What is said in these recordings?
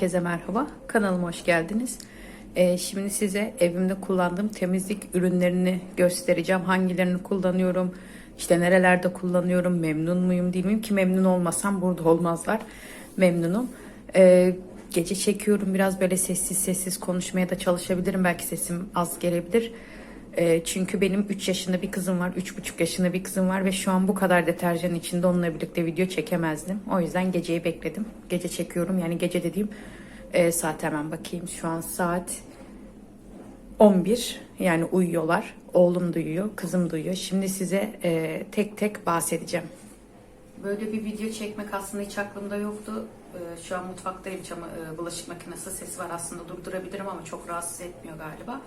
Herkese merhaba. Kanalıma hoş geldiniz. Ee, şimdi size evimde kullandığım temizlik ürünlerini göstereceğim. Hangilerini kullanıyorum, işte nerelerde kullanıyorum, memnun muyum değil miyim ki memnun olmasam burada olmazlar. Memnunum. Ee, gece çekiyorum biraz böyle sessiz sessiz konuşmaya da çalışabilirim. Belki sesim az gelebilir. Ee, çünkü benim 3 yaşında bir kızım var, 3,5 yaşında bir kızım var ve şu an bu kadar deterjan içinde onunla birlikte video çekemezdim. O yüzden geceyi bekledim. Gece çekiyorum yani gece dediğim e, saat hemen bakayım. Şu an saat 11 yani uyuyorlar. Oğlum duyuyor, kızım duyuyor. Şimdi size e, tek tek bahsedeceğim. Böyle bir video çekmek aslında hiç aklımda yoktu. E, şu an mutfaktayım. Çama, e, bulaşık makinesi sesi var aslında durdurabilirim ama çok rahatsız etmiyor galiba.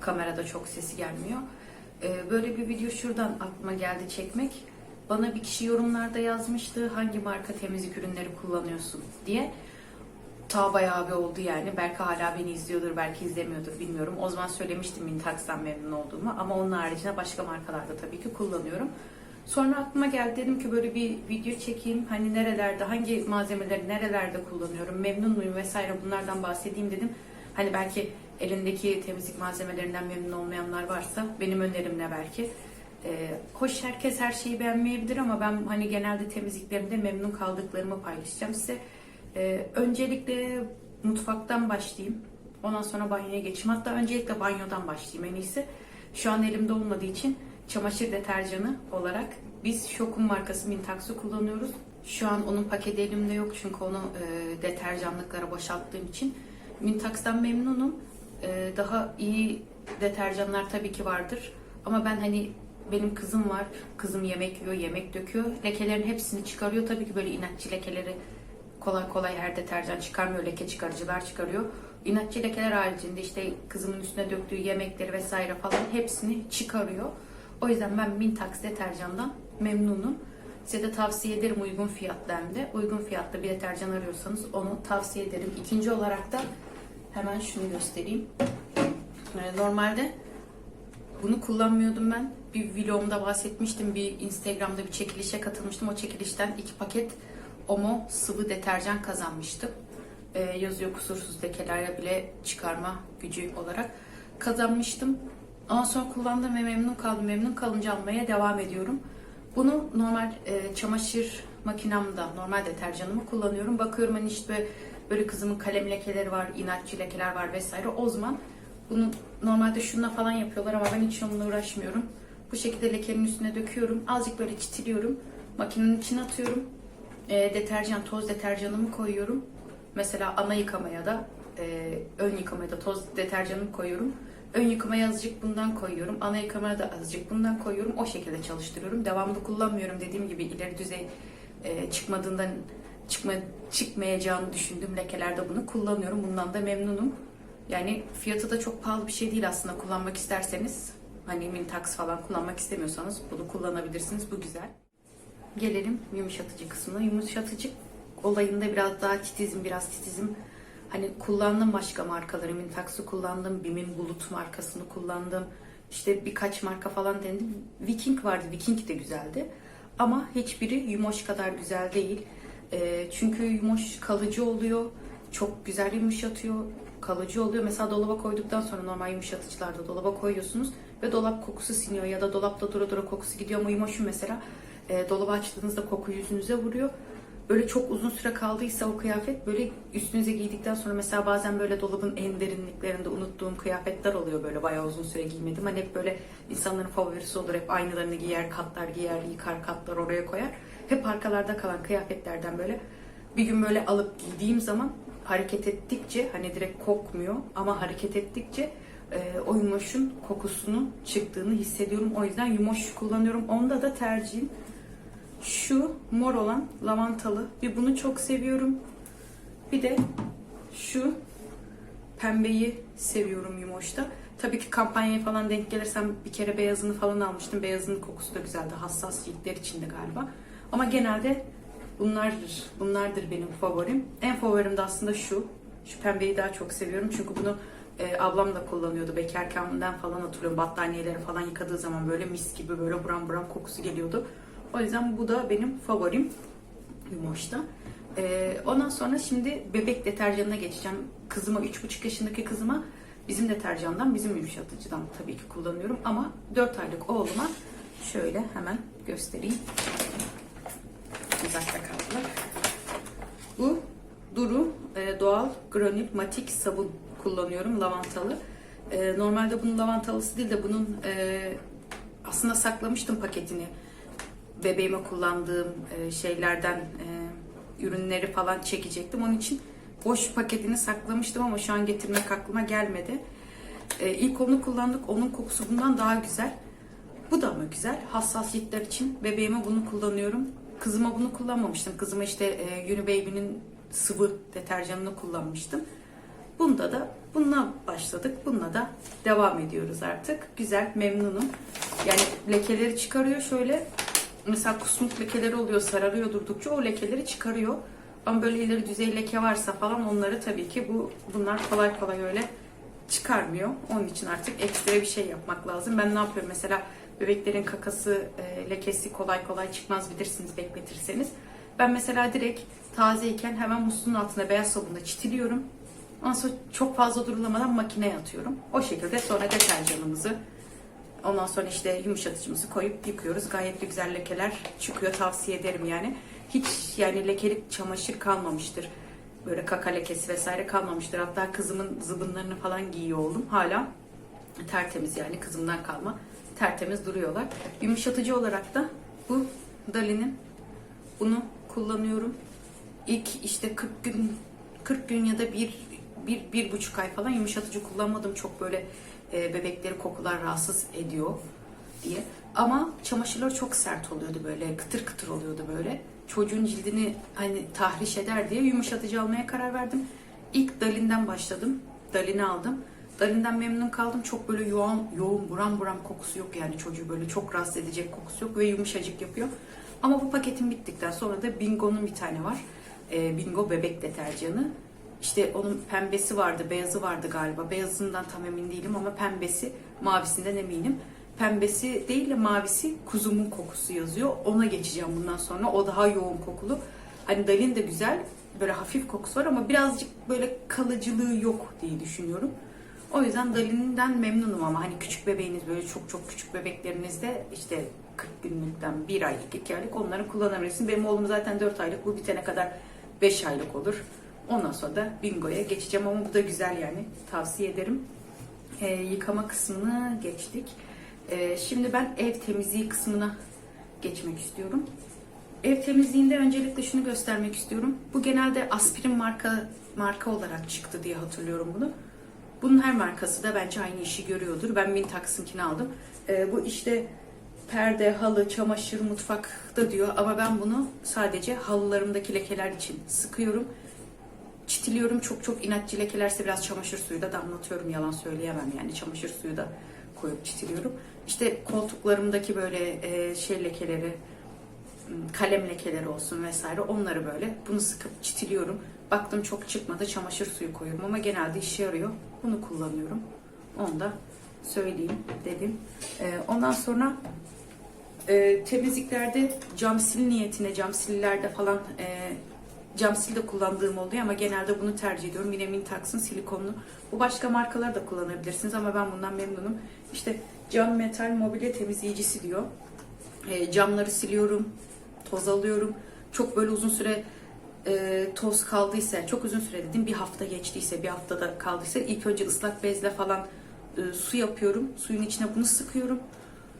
Kamerada çok sesi gelmiyor. E, böyle bir video şuradan aklıma geldi çekmek. Bana bir kişi yorumlarda yazmıştı hangi marka temizlik ürünleri kullanıyorsun diye ta bayağı bir oldu yani. Belki hala beni izliyordur, belki izlemiyordur bilmiyorum. O zaman söylemiştim Mintax'tan memnun olduğumu ama onun haricinde başka markalarda tabii ki kullanıyorum. Sonra aklıma geldi dedim ki böyle bir video çekeyim. Hani nerelerde, hangi malzemeleri nerelerde kullanıyorum, memnun muyum vesaire bunlardan bahsedeyim dedim. Hani belki elindeki temizlik malzemelerinden memnun olmayanlar varsa benim önerimle belki. Ee, hoş herkes her şeyi beğenmeyebilir ama ben hani genelde temizliklerimde memnun kaldıklarımı paylaşacağım size. Ee, öncelikle mutfaktan başlayayım. Ondan sonra banyoya geçeyim. Hatta öncelikle banyodan başlayayım en iyisi. Şu an elimde olmadığı için çamaşır deterjanı olarak biz Şokun markası Mintax'ı kullanıyoruz. Şu an onun paketi elimde yok çünkü onu e, deterjanlıklara boşalttığım için. Mintax'tan memnunum. E, daha iyi deterjanlar tabii ki vardır. Ama ben hani benim kızım var. Kızım yemek yiyor, yemek döküyor. Lekelerin hepsini çıkarıyor. Tabii ki böyle inatçı lekeleri kolay kolay her deterjan çıkarmıyor. Leke çıkarıcılar çıkarıyor. İnatçı lekeler haricinde işte kızımın üstüne döktüğü yemekleri vesaire falan hepsini çıkarıyor. O yüzden ben Mintax deterjandan memnunum. Size de tavsiye ederim uygun fiyatlı hem de. Uygun fiyatlı bir deterjan arıyorsanız onu tavsiye ederim. İkinci olarak da hemen şunu göstereyim. Normalde bunu kullanmıyordum ben. Bir vlogumda bahsetmiştim. Bir Instagram'da bir çekilişe katılmıştım. O çekilişten iki paket Omo sıvı deterjan kazanmıştım. Ee, yazıyor kusursuz lekelerle bile çıkarma gücü olarak kazanmıştım. Ondan sonra kullandım ve memnun kaldım. Memnun kalınca almaya devam ediyorum. Bunu normal e, çamaşır makinamda, normal deterjanımı kullanıyorum. Bakıyorum hani işte böyle kızımın kalem lekeleri var, inatçı lekeler var vesaire. O zaman bunu normalde şununla falan yapıyorlar ama ben hiç onunla uğraşmıyorum. Bu şekilde lekenin üstüne döküyorum. Azıcık böyle çitiliyorum. Makinenin içine atıyorum. E, deterjan, toz deterjanımı koyuyorum. Mesela ana yıkamaya da e, ön yıkamaya da toz deterjanımı koyuyorum. Ön yıkamaya azıcık bundan koyuyorum. Ana yıkamaya da azıcık bundan koyuyorum. O şekilde çalıştırıyorum. Devamlı kullanmıyorum. Dediğim gibi ileri düzey e, çıkmadığından çıkma, çıkmayacağını düşündüğüm lekelerde bunu kullanıyorum. Bundan da memnunum. Yani fiyatı da çok pahalı bir şey değil aslında kullanmak isterseniz. Hani Mintax falan kullanmak istemiyorsanız bunu kullanabilirsiniz. Bu güzel. Gelelim yumuşatıcı kısmına. Yumuşatıcı olayında biraz daha titizim, biraz titizim. Hani kullandım başka markaları. Mintax'ı kullandım. Bim'in Bulut markasını kullandım. İşte birkaç marka falan denedim. Viking vardı. Viking de güzeldi. Ama hiçbiri Yumoş kadar güzel değil. Ee, çünkü Yumoş kalıcı oluyor. Çok güzel yumuşatıyor. Kalıcı oluyor. Mesela dolaba koyduktan sonra normal yumuşatıcılarda dolaba koyuyorsunuz ve dolap kokusu siniyor ya da dolapta dura dura kokusu gidiyor ama Yumoş'un mesela e, dolabı açtığınızda koku yüzünüze vuruyor. Böyle çok uzun süre kaldıysa o kıyafet böyle üstünüze giydikten sonra mesela bazen böyle dolabın en derinliklerinde unuttuğum kıyafetler oluyor böyle bayağı uzun süre giymedim. Hani hep böyle insanların favorisi olur. Hep aynılarını giyer, katlar giyer, yıkar, katlar oraya koyar. Hep arkalarda kalan kıyafetlerden böyle bir gün böyle alıp giydiğim zaman hareket ettikçe hani direkt kokmuyor ama hareket ettikçe e, o yumoşun kokusunun çıktığını hissediyorum. O yüzden yumoş kullanıyorum. Onda da tercihim şu mor olan lavantalı. Bir bunu çok seviyorum. Bir de şu pembeyi seviyorum Yumoş'ta. Tabii ki kampanyaya falan denk gelirsem bir kere beyazını falan almıştım. Beyazının kokusu da güzeldi. Hassas ciltler içinde galiba. Ama genelde bunlardır. Bunlardır benim favorim. En favorim de aslında şu. Şu pembeyi daha çok seviyorum. Çünkü bunu e, ablam da kullanıyordu. Bekarken'den falan hatırlıyorum. Battaniyeleri falan yıkadığı zaman böyle mis gibi böyle buram buram kokusu geliyordu. O yüzden bu da benim favorim Yumoş'ta. Ee, ondan sonra şimdi bebek deterjanına geçeceğim. Kızıma 3,5 yaşındaki kızıma bizim deterjandan, bizim yumuşatıcıdan tabii ki kullanıyorum. Ama 4 aylık oğluma şöyle hemen göstereyim. Uzakta kaldılar. Bu Duru e, doğal granül matik sabun kullanıyorum lavantalı. E, normalde bunun lavantalısı değil de bunun e, aslında saklamıştım paketini. Bebeğime kullandığım e, şeylerden e, ürünleri falan çekecektim. Onun için boş paketini saklamıştım ama şu an getirmek aklıma gelmedi. E, ilk onu kullandık. Onun kokusu bundan daha güzel. Bu da mı güzel? Hassas ciltler için bebeğime bunu kullanıyorum. Kızıma bunu kullanmamıştım. Kızıma işte e, Unibaby'nin sıvı deterjanını kullanmıştım. Bunda da bununla başladık. Bununla da devam ediyoruz artık. Güzel, memnunum. Yani lekeleri çıkarıyor şöyle. Mesela kusmuk lekeleri oluyor, sararıyor durdukça o lekeleri çıkarıyor. Ama böyle ileri düzey leke varsa falan onları tabii ki bu bunlar kolay kolay öyle çıkarmıyor. Onun için artık ekstra bir şey yapmak lazım. Ben ne yapıyorum mesela bebeklerin kakası, e, lekesi kolay kolay çıkmaz bilirsiniz bekletirseniz. Ben mesela direkt tazeyken hemen musluğun altına beyaz sabunla çitiliyorum. Ondan sonra çok fazla durulamadan makineye atıyorum. O şekilde sonra deterjanımızı ondan sonra işte yumuşatıcımızı koyup yıkıyoruz. Gayet güzel lekeler çıkıyor tavsiye ederim yani. Hiç yani lekelik çamaşır kalmamıştır. Böyle kaka lekesi vesaire kalmamıştır. Hatta kızımın zıbınlarını falan giyiyor oğlum. Hala tertemiz yani kızımdan kalma. Tertemiz duruyorlar. Yumuşatıcı olarak da bu Dali'nin bunu kullanıyorum. İlk işte 40 gün 40 gün ya da bir, bir, bir buçuk ay falan yumuşatıcı kullanmadım. Çok böyle e, bebekleri kokular rahatsız ediyor diye. Ama çamaşırlar çok sert oluyordu böyle. Kıtır kıtır oluyordu böyle. Çocuğun cildini hani tahriş eder diye yumuşatıcı almaya karar verdim. İlk Dalin'den başladım. Dalin'i aldım. Dalin'den memnun kaldım. Çok böyle yoğun, yoğun buram buram kokusu yok yani çocuğu böyle çok rahatsız edecek kokusu yok ve yumuşacık yapıyor. Ama bu paketin bittikten sonra da Bingo'nun bir tane var. Ee, Bingo bebek deterjanı. İşte onun pembesi vardı, beyazı vardı galiba. Beyazından tam emin değilim ama pembesi, mavisinden eminim. Pembesi değil de mavisi kuzumun kokusu yazıyor. Ona geçeceğim bundan sonra. O daha yoğun kokulu. Hani Dalin de güzel. Böyle hafif kokusu var ama birazcık böyle kalıcılığı yok diye düşünüyorum. O yüzden Dalin'den memnunum ama hani küçük bebeğiniz böyle çok çok küçük bebeklerinizde işte 40 günlükten 1 aylık 2 aylık onları kullanabilirsiniz. Benim oğlum zaten 4 aylık bu bitene kadar 5 aylık olur. Ondan sonra da bingoya geçeceğim ama bu da güzel yani tavsiye ederim. Ee, yıkama kısmını geçtik. Ee, şimdi ben ev temizliği kısmına geçmek istiyorum. Ev temizliğinde öncelikle şunu göstermek istiyorum. Bu genelde aspirin marka marka olarak çıktı diye hatırlıyorum bunu. Bunun her markası da bence aynı işi görüyordur. Ben Mintax'ınkini aldım. Ee, bu işte perde, halı, çamaşır, mutfakta diyor ama ben bunu sadece halılarımdaki lekeler için sıkıyorum. Çitiliyorum çok çok inatçı lekelerse biraz çamaşır suyu da damlatıyorum yalan söyleyemem yani çamaşır suyu da koyup çitiliyorum. İşte koltuklarımdaki böyle e, şey lekeleri, kalem lekeleri olsun vesaire onları böyle bunu sıkıp çitiliyorum. Baktım çok çıkmadı çamaşır suyu koyuyorum ama genelde işe yarıyor. Bunu kullanıyorum. Onu da söyleyeyim dedim. Ee, ondan sonra e, temizliklerde cam sil niyetine cam sillerde falan e, cam sil de kullandığım oluyor ama genelde bunu tercih ediyorum. Yine Mintax'ın silikonlu. Bu başka markaları da kullanabilirsiniz ama ben bundan memnunum. İşte cam metal mobilya temizleyicisi diyor. E, camları siliyorum, toz alıyorum. Çok böyle uzun süre e, toz kaldıysa, çok uzun süre dedim bir hafta geçtiyse, bir haftada kaldıysa ilk önce ıslak bezle falan e, su yapıyorum. Suyun içine bunu sıkıyorum.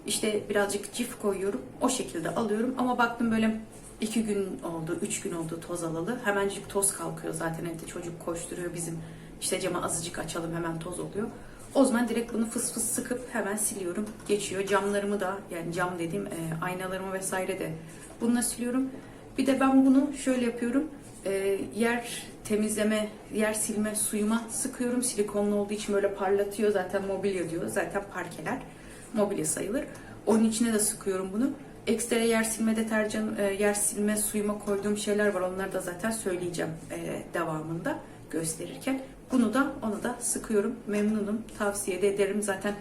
İşte birazcık cif koyuyorum. O şekilde alıyorum. Ama baktım böyle iki gün oldu, üç gün oldu toz alalı. Hemencik toz kalkıyor zaten evde çocuk koşturuyor bizim. İşte cama azıcık açalım hemen toz oluyor. O zaman direkt bunu fıs fıs sıkıp hemen siliyorum. Geçiyor. Camlarımı da yani cam dediğim e, aynalarımı vesaire de bununla siliyorum. Bir de ben bunu şöyle yapıyorum. E, yer temizleme, yer silme suyuma sıkıyorum. Silikonlu olduğu için böyle parlatıyor. Zaten mobilya diyor. Zaten parkeler mobilya sayılır. Onun içine de sıkıyorum bunu. Ekstra yer silme deterjan, e, yer silme suyuma koyduğum şeyler var. Onları da zaten söyleyeceğim e, devamında gösterirken. Bunu da onu da sıkıyorum. Memnunum. Tavsiye de ederim. Zaten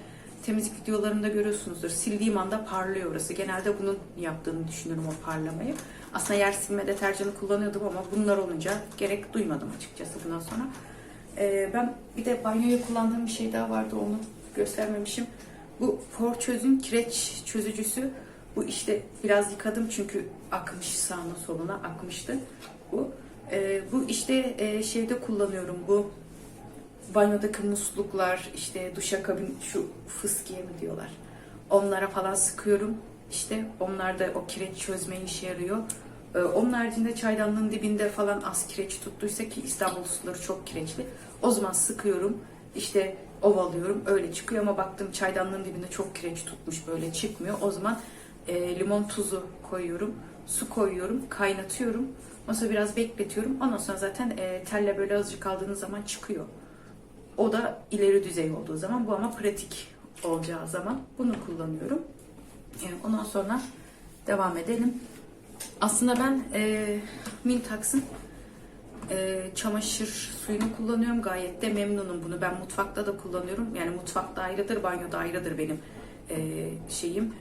temizlik videolarımda görüyorsunuzdur. Sildiğim anda parlıyor orası. Genelde bunun yaptığını düşünüyorum o parlamayı. Aslında yer silme deterjanı kullanıyordum ama bunlar olunca gerek duymadım açıkçası bundan sonra. Ee, ben bir de banyoya kullandığım bir şey daha vardı onu göstermemişim. Bu for çözün kireç çözücüsü. Bu işte biraz yıkadım çünkü akmış sağına soluna akmıştı. Bu Ee, bu işte e, şeyde kullanıyorum bu banyodaki musluklar işte duşakabin şu fıskiye mi diyorlar. Onlara falan sıkıyorum. İşte onlar da o kireç çözmeye işe yarıyor. Ee, onun haricinde çaydanlığın dibinde falan az kireç tuttuysa ki İstanbul suları çok kireçli. O zaman sıkıyorum. İşte ovalıyorum. Öyle çıkıyor ama baktım çaydanlığın dibinde çok kireç tutmuş böyle çıkmıyor. O zaman e, limon tuzu koyuyorum. Su koyuyorum. Kaynatıyorum. Ondan biraz bekletiyorum. Ondan sonra zaten e, telle böyle azıcık kaldığınız zaman çıkıyor. O da ileri düzey olduğu zaman bu ama pratik olacağı zaman bunu kullanıyorum. E, ondan sonra devam edelim. Aslında ben e, Mintax'ın e, çamaşır suyunu kullanıyorum. Gayet de memnunum bunu. Ben mutfakta da kullanıyorum. Yani mutfakta ayrıdır, banyoda ayrıdır benim e, şeyim.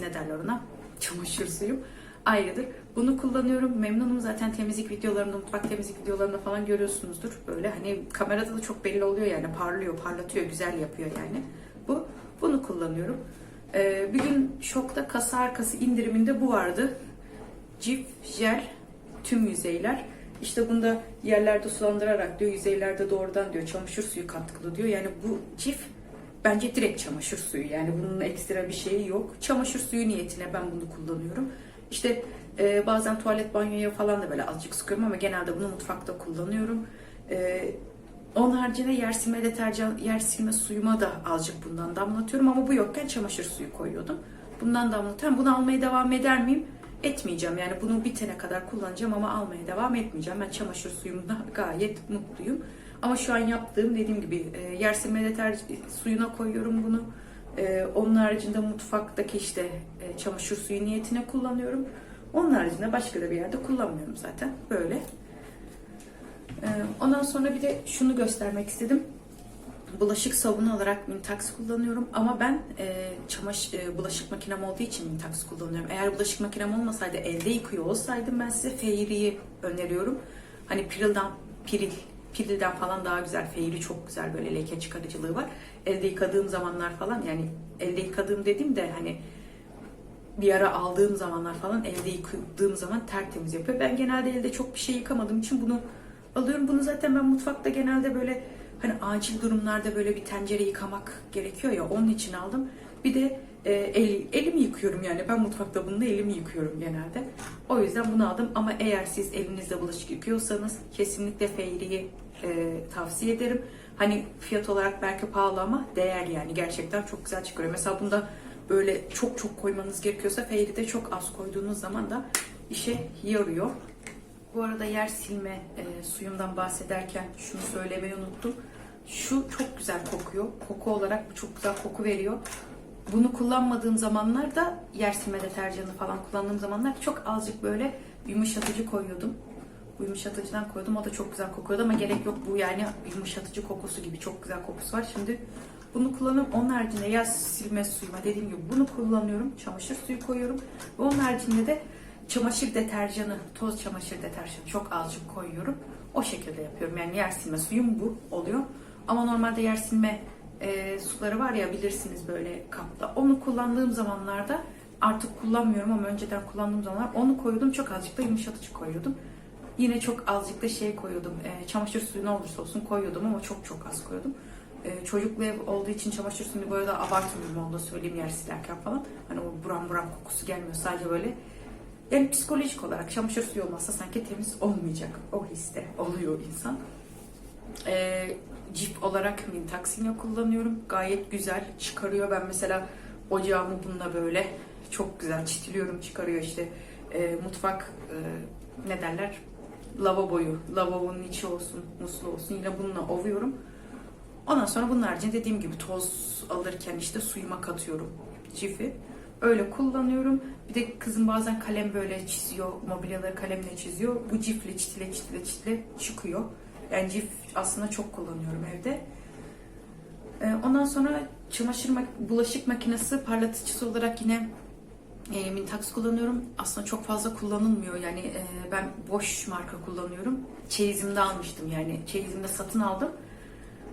Ne derler ona? Çamaşır suyum ayrıdır. Bunu kullanıyorum. Memnunum zaten temizlik videolarımda, mutfak temizlik videolarında falan görüyorsunuzdur. Böyle hani kamerada da çok belli oluyor yani parlıyor, parlatıyor, güzel yapıyor yani. Bu bunu kullanıyorum. Ee, bir gün şokta kasa arkası indiriminde bu vardı. Cif jel tüm yüzeyler. İşte bunda yerlerde sulandırarak diyor, yüzeylerde doğrudan diyor çamaşır suyu katkılı diyor. Yani bu cif bence direkt çamaşır suyu. Yani bunun ekstra bir şeyi yok. Çamaşır suyu niyetine ben bunu kullanıyorum. İşte e, bazen tuvalet banyoya falan da böyle azıcık sıkıyorum ama genelde bunu mutfakta kullanıyorum. E, onun haricinde yer silme deterjan, yer silme suyuma da azıcık bundan damlatıyorum ama bu yokken çamaşır suyu koyuyordum. Bundan damlatıyorum. Bunu almaya devam eder miyim? Etmeyeceğim. Yani bunu bitene kadar kullanacağım ama almaya devam etmeyeceğim. Ben çamaşır suyumda gayet mutluyum. Ama şu an yaptığım dediğim gibi e, yer silme deterjan suyuna koyuyorum bunu. Ee, onun haricinde mutfaktaki işte e, çamaşır suyu niyetine kullanıyorum. Onun haricinde başka da bir yerde kullanmıyorum zaten. Böyle. Ee, ondan sonra bir de şunu göstermek istedim. Bulaşık sabunu olarak Mintax kullanıyorum ama ben e, çamaş e, bulaşık makinem olduğu için Mintax kullanıyorum. Eğer bulaşık makinem olmasaydı elde yıkıyor olsaydım ben size Fairy'yi öneriyorum. Hani Piril'den Piril Piril'den falan daha güzel. Fairy çok güzel böyle leke çıkarıcılığı var. Elde yıkadığım zamanlar falan yani elde yıkadığım dediğim de hani bir ara aldığım zamanlar falan elde yıkadığım zaman tertemiz yapıyor. Ben genelde elde çok bir şey yıkamadığım için bunu alıyorum. Bunu zaten ben mutfakta genelde böyle hani acil durumlarda böyle bir tencere yıkamak gerekiyor ya onun için aldım. Bir de e, el, elimi yıkıyorum yani ben mutfakta bununla elimi yıkıyorum genelde. O yüzden bunu aldım ama eğer siz elinizde bulaşık yıkıyorsanız kesinlikle Fairy'yi e, tavsiye ederim. Hani fiyat olarak belki pahalı ama değerli yani gerçekten çok güzel çıkıyor. Mesela bunda böyle çok çok koymanız gerekiyorsa Fairy'de çok az koyduğunuz zaman da işe yarıyor. Bu arada yer silme e, suyumdan bahsederken şunu söylemeyi unuttum. Şu çok güzel kokuyor. Koku olarak çok güzel koku veriyor. Bunu kullanmadığım zamanlarda yer silme deterjanı falan kullandığım zamanlar çok azıcık böyle yumuşatıcı koyuyordum. Bu yumuşatıcıdan koydum. O da çok güzel kokuyordu ama gerek yok. Bu yani yumuşatıcı kokusu gibi çok güzel kokusu var. Şimdi bunu kullanıyorum. Onun haricinde yer silme suyuma dediğim gibi bunu kullanıyorum. Çamaşır suyu koyuyorum. Ve onun haricinde de çamaşır deterjanı, toz çamaşır deterjanı çok azıcık koyuyorum. O şekilde yapıyorum. Yani yer silme suyum bu oluyor. Ama normalde yer silme e, suları var ya bilirsiniz böyle kapta. Onu kullandığım zamanlarda artık kullanmıyorum ama önceden kullandığım zamanlar onu koyuyordum. Çok azıcık da yumuşatıcı koyuyordum. Yine çok azıcık da şey koyuyordum. E, çamaşır suyu ne olursa olsun koyuyordum ama çok çok az koyuyordum. E, çocuklu ev olduğu için çamaşır suyunu böyle abartmıyorum onu da söyleyeyim yer silerken falan. Hani o buram buram kokusu gelmiyor sadece böyle. Yani psikolojik olarak çamaşır suyu olmazsa sanki temiz olmayacak. O histe oluyor insan. E, cip olarak Mintaxino kullanıyorum. Gayet güzel çıkarıyor. Ben mesela ocağımı bununla böyle çok güzel çitiliyorum çıkarıyor işte e, mutfak e, ne derler lavaboyu, lavabonun içi olsun, muslu olsun yine bununla ovuyorum. Ondan sonra bunun haricinde dediğim gibi toz alırken işte suyuma katıyorum cifi. Öyle kullanıyorum. Bir de kızım bazen kalem böyle çiziyor, mobilyaları kalemle çiziyor. Bu cifle çitile çitile çitile çıkıyor. Yani cif aslında çok kullanıyorum evde. Ee, ondan sonra çamaşır bulaşık makinesi parlatıcısı olarak yine e, Mintax kullanıyorum. Aslında çok fazla kullanılmıyor. Yani e, ben boş marka kullanıyorum. Çeyizimde almıştım yani. Çeyizimde satın aldım.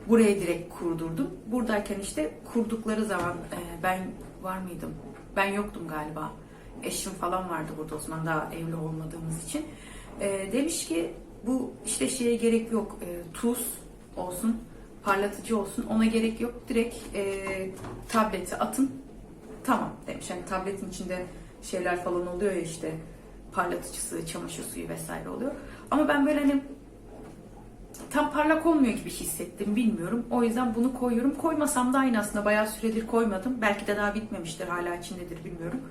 Buraya direkt kurdurdum. Buradayken işte kurdukları zaman e, ben var mıydım? Ben yoktum galiba. Eşim falan vardı burada o zaman daha evli olmadığımız için. E, demiş ki bu işte şeye gerek yok. E, tuz olsun, parlatıcı olsun. Ona gerek yok. Direkt e, tableti atın. Tamam demiş. Hani tabletin içinde şeyler falan oluyor ya işte parlatıcısı, çamaşır suyu vesaire oluyor. Ama ben böyle hani tam parlak olmuyor gibi hissettim bilmiyorum. O yüzden bunu koyuyorum. Koymasam da aynı aslında bayağı süredir koymadım. Belki de daha bitmemiştir hala içindedir bilmiyorum.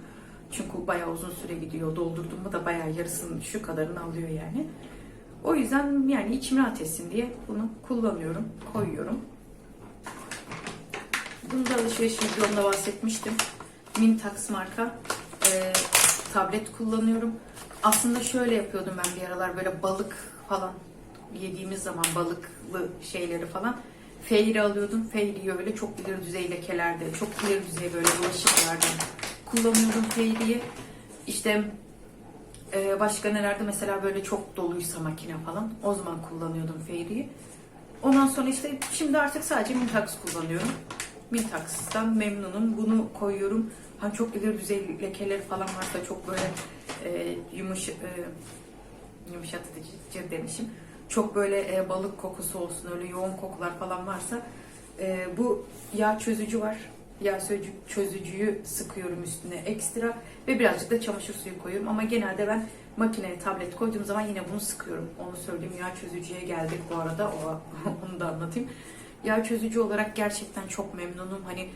Çünkü bayağı uzun süre gidiyor. Doldurdum mu da bayağı yarısının şu kadarını alıyor yani. O yüzden yani içim rahat etsin diye bunu kullanıyorum, koyuyorum. Bunu da alışveriş videomda bahsetmiştim. Mintax marka e, tablet kullanıyorum. Aslında şöyle yapıyordum ben bir aralar böyle balık falan yediğimiz zaman balıklı şeyleri falan Feyri alıyordum. Feyri'yi öyle çok ileri düzey lekelerde, çok ileri düzey böyle bulaşıklarda kullanıyordum Feyri'yi. İşte ee, başka nelerde mesela böyle çok doluysa makine falan o zaman kullanıyordum Fairy'yi. Ondan sonra işte şimdi artık sadece Mintax kullanıyorum. Mintax'tan memnunum. Bunu koyuyorum. Hani çok ileri düzey lekeleri falan varsa çok böyle e, yumuş, e, yumuşatıcı demişim. Çok böyle e, balık kokusu olsun, öyle yoğun kokular falan varsa e, bu yağ çözücü var. Yağ çözücü, çözücüyü sıkıyorum üstüne ekstra ve birazcık da çamaşır suyu koyuyorum. Ama genelde ben makineye tablet koyduğum zaman yine bunu sıkıyorum. Onu söyleyeyim. Yağ çözücüye geldik bu arada. O, onu da anlatayım. Yağ çözücü olarak gerçekten çok memnunum. Hani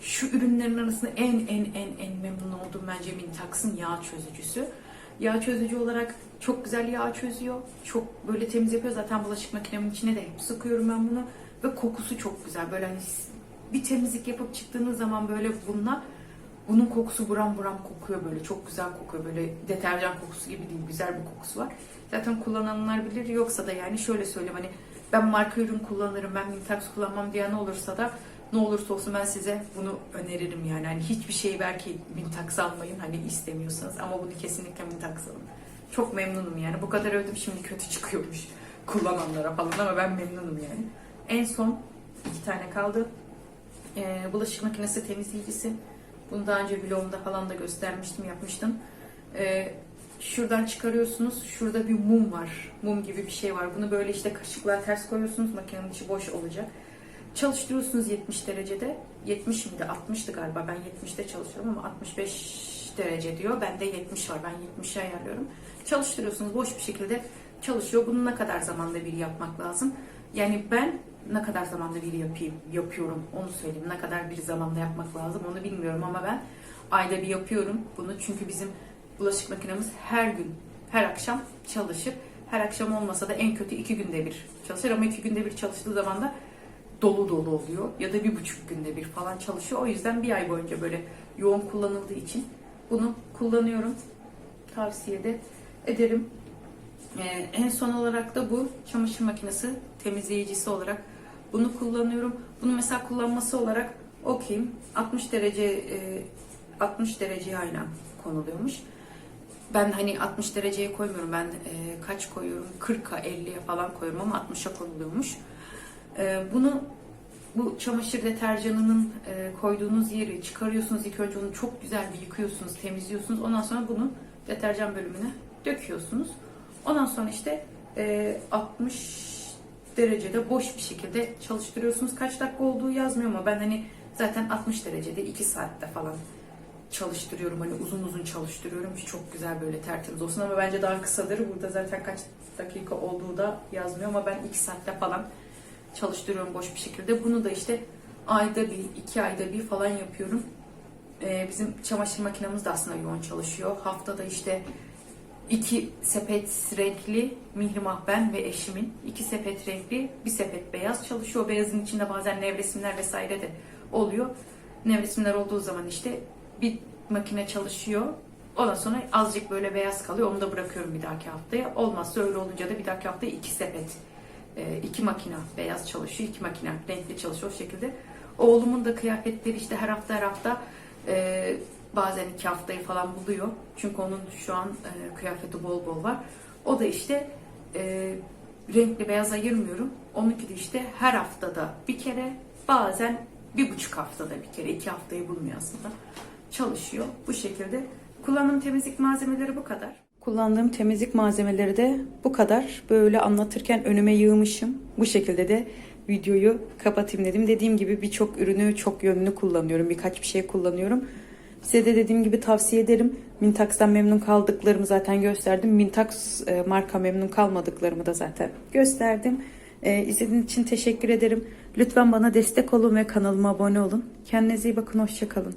şu ürünlerin arasında en en en en memnun olduğum bence Mintax'ın yağ çözücüsü. Yağ çözücü olarak çok güzel yağ çözüyor. Çok böyle temiz yapıyor. Zaten bulaşık makinemin içine de hep sıkıyorum ben bunu. Ve kokusu çok güzel. Böyle hani bir temizlik yapıp çıktığınız zaman böyle bununla bunun kokusu buram buram kokuyor böyle. Çok güzel kokuyor. Böyle deterjan kokusu gibi değil. Güzel bir kokusu var. Zaten kullananlar bilir. Yoksa da yani şöyle söyleyeyim hani ben marka ürün kullanırım. Ben Mintax kullanmam diyen olursa da ne olursa olsun ben size bunu öneririm yani. Hani hiçbir şey belki Mintax almayın hani istemiyorsanız ama bunu kesinlikle Mintax alın. Çok memnunum yani. Bu kadar övdüm şimdi kötü çıkıyormuş kullananlara falan ama ben memnunum yani. En son iki tane kaldı. Ee, bulaşık makinesi temizleyicisi. Bunu daha önce vlogumda falan da göstermiştim, yapmıştım. Ee, şuradan çıkarıyorsunuz. Şurada bir mum var. Mum gibi bir şey var. Bunu böyle işte kaşıkla ters koyuyorsunuz. Makinenin içi boş olacak. Çalıştırıyorsunuz 70 derecede. 70 miydi? 60'tı galiba. Ben 70'te çalışıyorum ama 65 derece diyor. Bende 70 var. Ben 70'e ayarlıyorum. Çalıştırıyorsunuz. Boş bir şekilde çalışıyor. Bunu ne kadar zamanda bir yapmak lazım? Yani ben ne kadar zamanda bir yapayım, yapıyorum onu söyleyeyim. Ne kadar bir zamanda yapmak lazım onu bilmiyorum ama ben ayda bir yapıyorum bunu. Çünkü bizim bulaşık makinemiz her gün, her akşam çalışır. Her akşam olmasa da en kötü iki günde bir çalışır ama iki günde bir çalıştığı zaman da dolu dolu oluyor. Ya da bir buçuk günde bir falan çalışıyor. O yüzden bir ay boyunca böyle yoğun kullanıldığı için bunu kullanıyorum. Tavsiye de ederim. Ee, en son olarak da bu çamaşır makinesi temizleyicisi olarak bunu kullanıyorum. Bunu mesela kullanması olarak okuyayım. 60 derece e, 60 dereceye aynen konuluyormuş. Ben hani 60 dereceye koymuyorum. Ben e, kaç koyuyorum? 40'a 50'ye falan koyuyorum ama 60'a konuluyormuş. E, bunu bu çamaşır deterjanının e, koyduğunuz yeri çıkarıyorsunuz. İlk önce onu çok güzel bir yıkıyorsunuz, temizliyorsunuz. Ondan sonra bunu deterjan bölümüne döküyorsunuz. Ondan sonra işte e, 60 derecede boş bir şekilde çalıştırıyorsunuz. Kaç dakika olduğu yazmıyor ama ben hani zaten 60 derecede 2 saatte falan çalıştırıyorum. Hani uzun uzun çalıştırıyorum ki çok güzel böyle tertemiz olsun ama bence daha kısadır. Burada zaten kaç dakika olduğu da yazmıyor ama ben 2 saatte falan çalıştırıyorum boş bir şekilde. Bunu da işte ayda bir, iki ayda bir falan yapıyorum. Ee, bizim çamaşır makinemiz de aslında yoğun çalışıyor. Haftada işte iki sepet renkli Mihrimah ben ve eşimin iki sepet renkli bir sepet beyaz çalışıyor. Beyazın içinde bazen nevresimler vesaire de oluyor. Nevresimler olduğu zaman işte bir makine çalışıyor. Ondan sonra azıcık böyle beyaz kalıyor. Onu da bırakıyorum bir dahaki haftaya. Olmazsa öyle olunca da bir dahaki haftaya iki sepet, e, iki makine beyaz çalışıyor. iki makine renkli çalışıyor o şekilde. Oğlumun da kıyafetleri işte her hafta her hafta e, bazen iki haftayı falan buluyor. Çünkü onun şu an e, kıyafeti bol bol var. O da işte renkli beyaz ayırmıyorum. Onunki de işte her haftada bir kere bazen bir buçuk haftada bir kere iki haftayı bulmuyor aslında. Çalışıyor bu şekilde. Kullandığım temizlik malzemeleri bu kadar. Kullandığım temizlik malzemeleri de bu kadar. Böyle anlatırken önüme yığmışım. Bu şekilde de videoyu kapatayım dedim. Dediğim gibi birçok ürünü çok yönlü kullanıyorum. Birkaç bir şey kullanıyorum. Size de dediğim gibi tavsiye ederim. Mintax'tan memnun kaldıklarımı zaten gösterdim. Mintax e, marka memnun kalmadıklarımı da zaten gösterdim. E, izlediğiniz için teşekkür ederim. Lütfen bana destek olun ve kanalıma abone olun. Kendinize iyi bakın. Hoşçakalın.